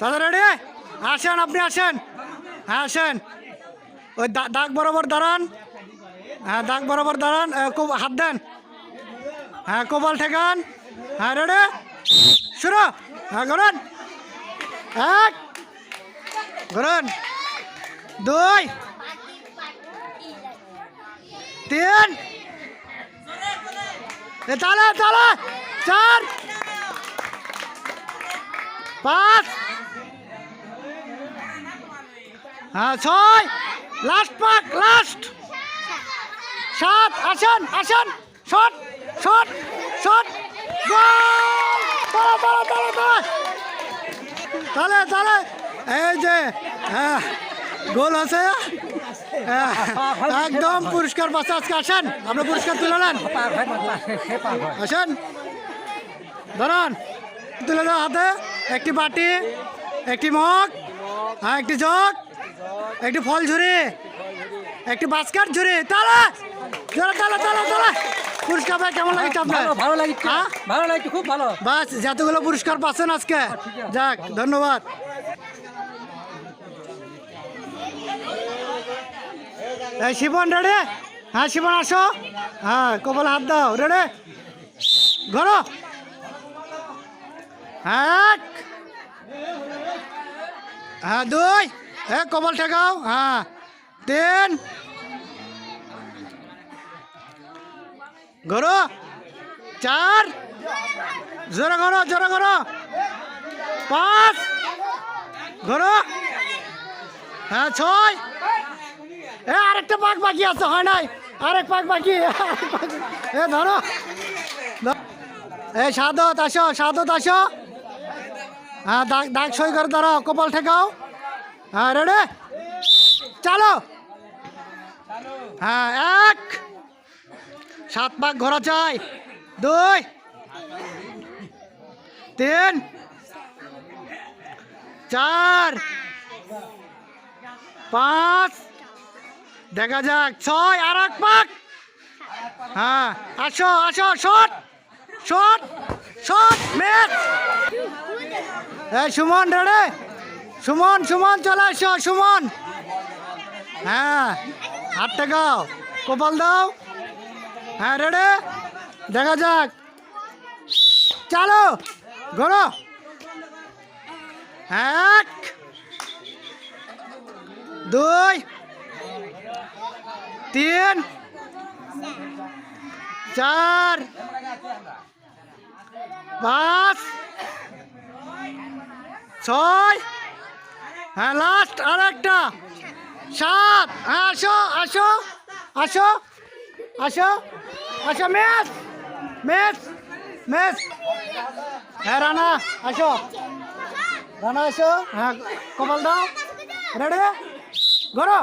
দাদা রেডি আসেন আপনি আসেন। হ্যাঁ আসেন। ওই দাগ বরাবর দাঁড়ান। হ্যাঁ দাগ বরাবর দাঁড়ান। এ, হাত দেন। হ্যাঁ কোবাল ঠেকান। হ্যাঁ রেডি শুরু। হ্যাঁ ঘুরুন। এক। ঘুরুন। দুই। তিন। তালে তালে চার। পাঁচ। হ্যাঁ ছয়। লাস্ট পাক লাস্ট সাত আসেন আসেন। Shot shot shot. তালে তালে এই যে হ্যাঁ গোল আছে। হ্যাঁ, একদম পুরস্কার পাশে আজকে আসেন আপনি পুরস্কার তুলে নেন। আসেন। ধরান। তুলে দাও হাতে। একটি বাটি একটি মগ হ্যাঁ একটি জগ। একটি ফল ঝুড়ি একটি বাস্কার ঝুড়ি তাহলে জোরে তাহলে তাহলে তাহলে পুরস্কার ভাই কেমন লাগছে আপনার? ভালো লাগছে। হ্যাঁ? ভালো লাগছে খুব ভালো। বাস যতগুলো পুরস্কার পাচ্ছেন আজকে। যাক ধন্যবাদ। এই শিবন রেডে? হ্যাঁ শিবন আসো। হ্যাঁ কপাল হাত দাও। রেডে? ঘরো এক। হ্যাঁ দুই। এক কপাল ঠেকাও হ্যাঁ। তিন ঘরো। চার। জোরে করো জোরে করো পাঁচ। ঘোরো। হ্যাঁ ছয়। এ, আরেকটা পাক বাকি আছে, হয় নাই? আরেক পাক বাকি এ, ধরো। এ, সাদত, আসো সাদত, আসো। হ্যাঁ দাগ দাগ সই করে দাঁড়াও কপাল ঠেকাও। হ্যাঁ রেডে চালো। হ্যাঁ এক। সাত পাক ঘোরা চাই। দুই। তিন। চার। পাঁচ। দেখা যাক, ছয় আর এক পাক। হ্যাঁ আসো আসো, শট। শট শট ম্যাচ এই সুমন রেডে সুমন সুমন, চলে আসো সুমন। হ্যাঁ হাত টেকাও কপাল দাও। হ্যাঁ রেডে? দেখা যাক। চালো, ঘোরো। এক, দুই, তিন, চার, পাঁচ, ছয় হ্যাঁ লাস্ট আর একটা সাত হ্যাঁ আসো আসো আসো আসো আসো ম্যাচ ম্যাচ ম্যাচ হ্যাঁ রানা, আসো। রানা, আসো। হ্যাঁ কপাল দাও। রেডি ঘোরো।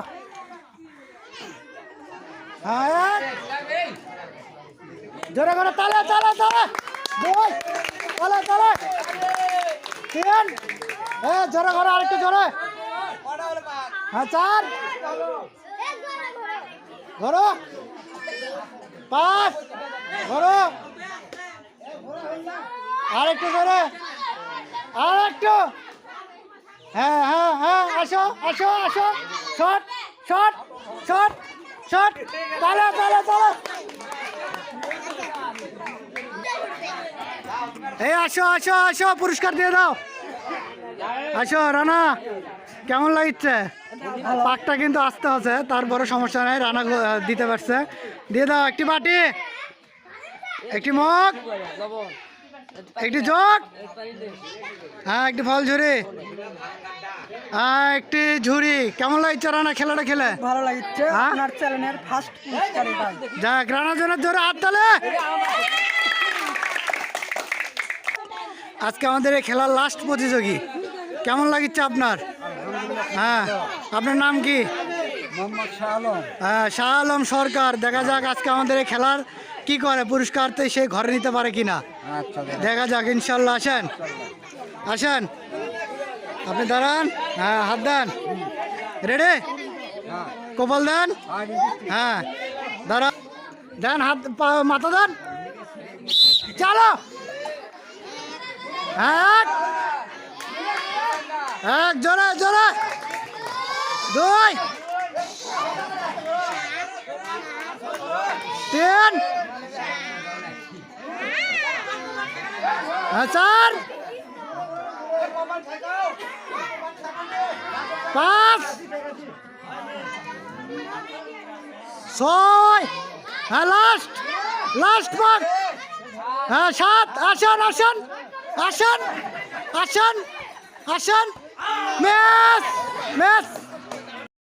হ্যাঁ। জোরে করে তালে তালে তালে। তালে তালে। তিন এ, জোরে করো আরেকটু জোরে। হ্যাঁ চার। ঘোরো। পাঁচ। ঘোরো। আরেকটু জোরে। আরেকটু। হ্যাঁ হ্যাঁ হ্যাঁ আসো আসো আসো। Shot shot shot shot. তালে তালে তালে। এই আসো আসো আসো পুরস্কার দিয়ে দাও। আসো রানা কেমন লাগছে? পাকটা কিন্তু আসতে আছে তার বড় সমস্যা নাই রানা দিতে পারছে। দিয়ে দাও একটি বাটি একটি মগ একটি জগ হ্যাঁ একটি ফল ঝুড়ি হ্যাঁ একটি ঝুড়ি কেমন লাগছে রানা খেলাটা খেলে? ভালো লাগছে হ্যাঁ? আপনার চ্যানেলের ফার্স্ট যাক রানা জনের জোরে হাত তালে। আজকে আমাদের এই খেলার লাস্ট প্রতিযোগী। কেমন লাগছে আপনার? হ্যাঁ আপনার নাম কি? শাহ আলম। হ্যাঁ শাহ আলম সরকার। দেখা যাক আজকে আমাদের এই খেলার কি করে পুরস্কার তো সে ঘরে নিতে পারে কিনা। আচ্ছা দেখা যাক ইনশাল্লাহ আসেন। আসেন। আপনি দাঁড়ান। হ্যাঁ হাত দেন। রেডি? কপাল দেন? হ্যাঁ দাঁড়ান দেন হাত মাথা দেন। চালো! এক। এক জোরে জোরে। দুই। তিন। হ্যাঁ, চার। পাঁচ। ছয়। হ্যাঁ লাস্ট লাস্ট পাক হ্যাঁ সাত। আসেন আসেন। আসেন আসেন আসেন। Match match